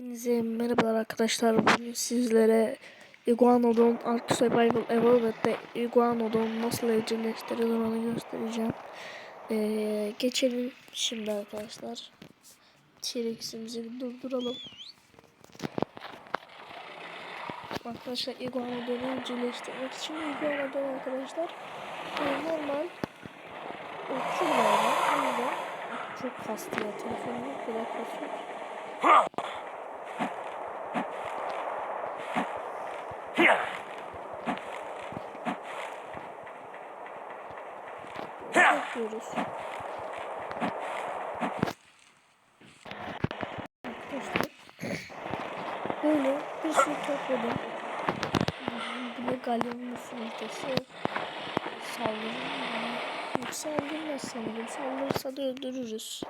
Hepinize merhabalar arkadaşlar. Bugün sizlere Iguanodon Ark Survival Evolved'de Iguanodon nasıl evcilleştirildiğini göstereceğim. Ee, geçelim şimdi arkadaşlar. T-Rex'imizi bir durduralım. Arkadaşlar Iguanodon'u evcilleştirmek için Iguanodon arkadaşlar e, normal. Bunu da çok kastı ya. Telefonum o kadar böyle bir sürü topladım. Bu da galyon ülkesi saldırır mı? Saldırmaz sanırım. Saldırırsa da öldürürüz.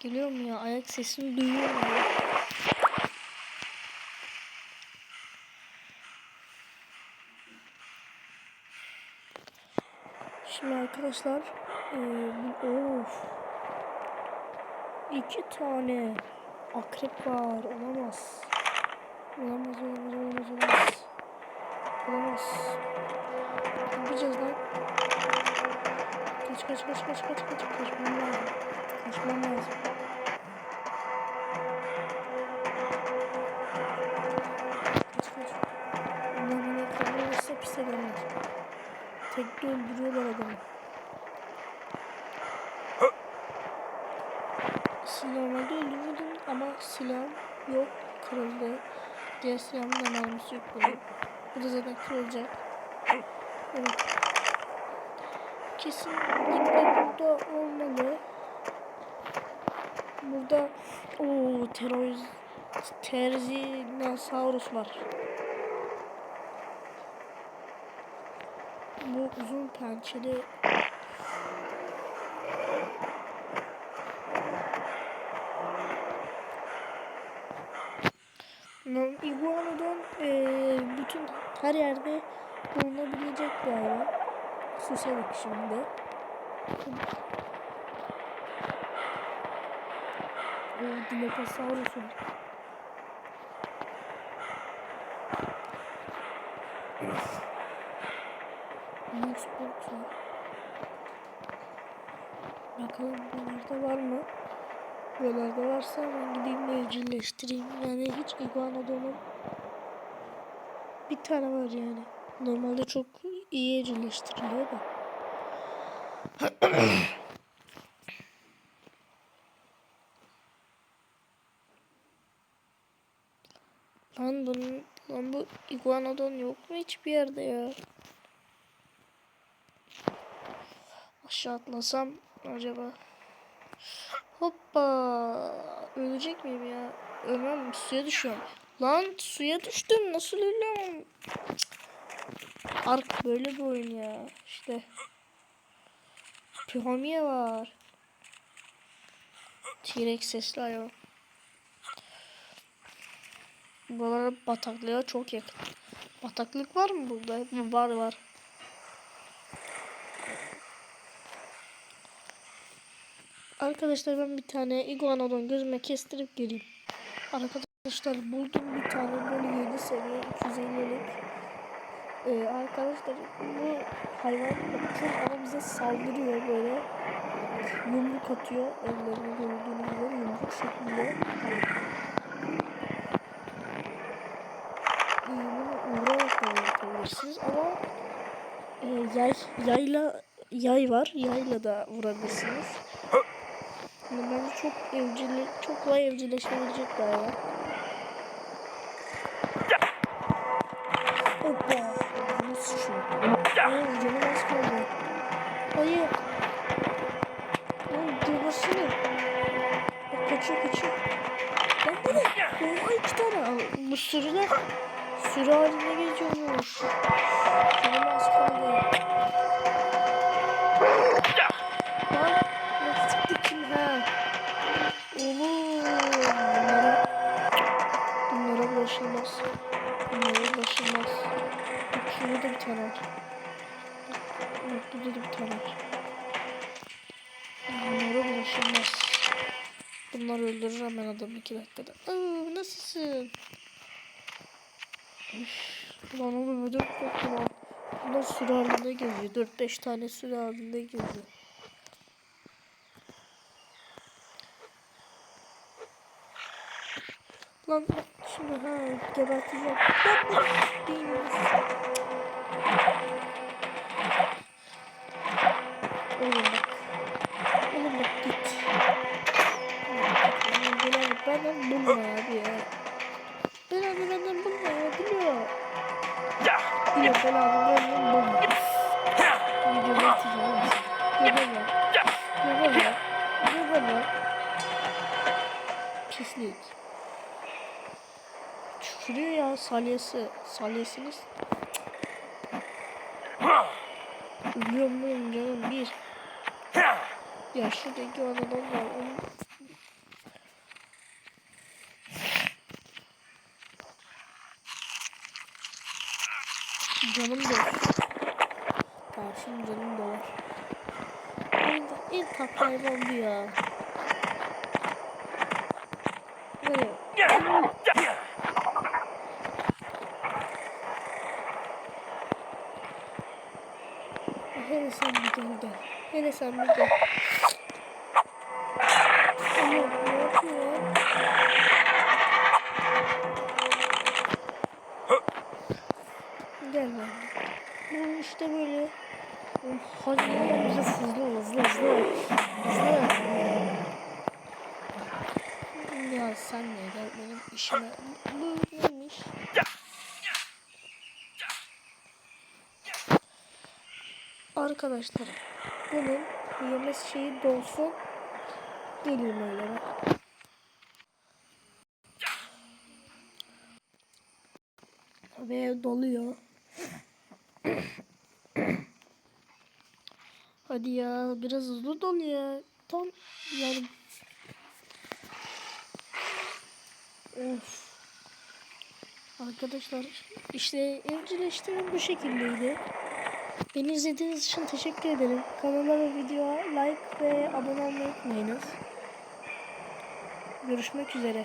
Geliyor mu ya? Ayak sesini duyuyorum ya. Şimdi arkadaşlar e, bu of. İki tane akrep var. Olamaz. Olamaz olamaz olamaz olamaz. Olamaz. Ne yapacağız lan? Kaç kaç kaç kaç kaç kaç kaçmam lazım. Kaçmam lazım. Ederler. Tekte öldürüyorlar adamı. Silah normalde öldürürdüm ama silah yok. Kırıldı. Diğer silahımın da mermisi yok bunun. Bu da zaten kırılacak. Evet. Kesinlikle burada olmalı. Burada o teröriz Terzinosaurus var. bu uzun pençeli Iguanodon e, bütün her yerde bulunabilecek bir hayvan. Susarak şimdi. O Dilophosaurus'un var. Bakalım buralarda var mı? Buralarda varsa ben gideyim evcilleştireyim. Yani hiç iguanodonum bir tane var yani. Normalde çok iyi evcilleştiriliyor da. lan bunun lan bu iguanodon yok mu hiçbir yerde ya? Aşağı atlasam acaba? Hoppa. Ölecek miyim ya? Ölmem suya düşüyorum. Lan suya düştüm. Nasıl ölüyorum? Ark böyle bir oyun ya. İşte. Pihomiye var. T-Rex sesli hayvan. Buralara bataklığa çok yakın. Bataklık var mı burada? Var var. Arkadaşlar ben bir tane iguanodon gözüme kestirip geleyim. Arkadaşlar buldum bir tane böyle 7 seviye 250'lik. Ee, arkadaşlar bu hayvan çok ama bize saldırıyor böyle. Yumruk atıyor ellerini gördüğünüz gibi yumruk şeklinde. Ee, bunu yapabilirsiniz ama e, yay, yayla yay var. Yayla da vurabilirsiniz. Yani bence çok evcil, çok kolay evcilleşebilecek galiba. Hoppa. Nasıl şu? Hayır canım az kaldı. Hayır. Hayır durmasını. Bak kaçıyor kaçıyor. Lan bu ne? Oha iki tane. Bu sürüler sürü halinde geziyormuş. Canım az kaldı. Bunlar öldürür hemen adamı iki dakikada. Aa, nasılsın? Üf, Ulan oğlum ödüm koptu lan. Bunlar sürü halinde geziyor. 4-5 tane sürü halinde geziyor. Lan şimdi ha geberteceğim. Yapma. Beynimiz. Salyası. Salyasınız. Ölüyorum benim canım bir. Ya şuradaki adam var. Onu... Canım da. Karşım canım da var. En tatlı hayvan bu ya. Böyle. Hele sen bir gel gel. Hele sen bir gel. Oğlum ne yapıyor? Gel ben. Bu işte böyle. Hadi biraz hızlı ol, hızlı hızlı. Hızlı. Ya sen ne gel benim işime. Bu neymiş? Arkadaşlar bunun yemesi şeyi dolsun. Geleyim öyle ben. Ve doluyor. Hadi ya biraz hızlı dol ya. Tam yani. Of. Arkadaşlar işte evcilleştirim bu şekildeydi. Beni izlediğiniz için teşekkür ederim. Kanala ve videoya like ve abone olmayı unutmayınız. Görüşmek üzere.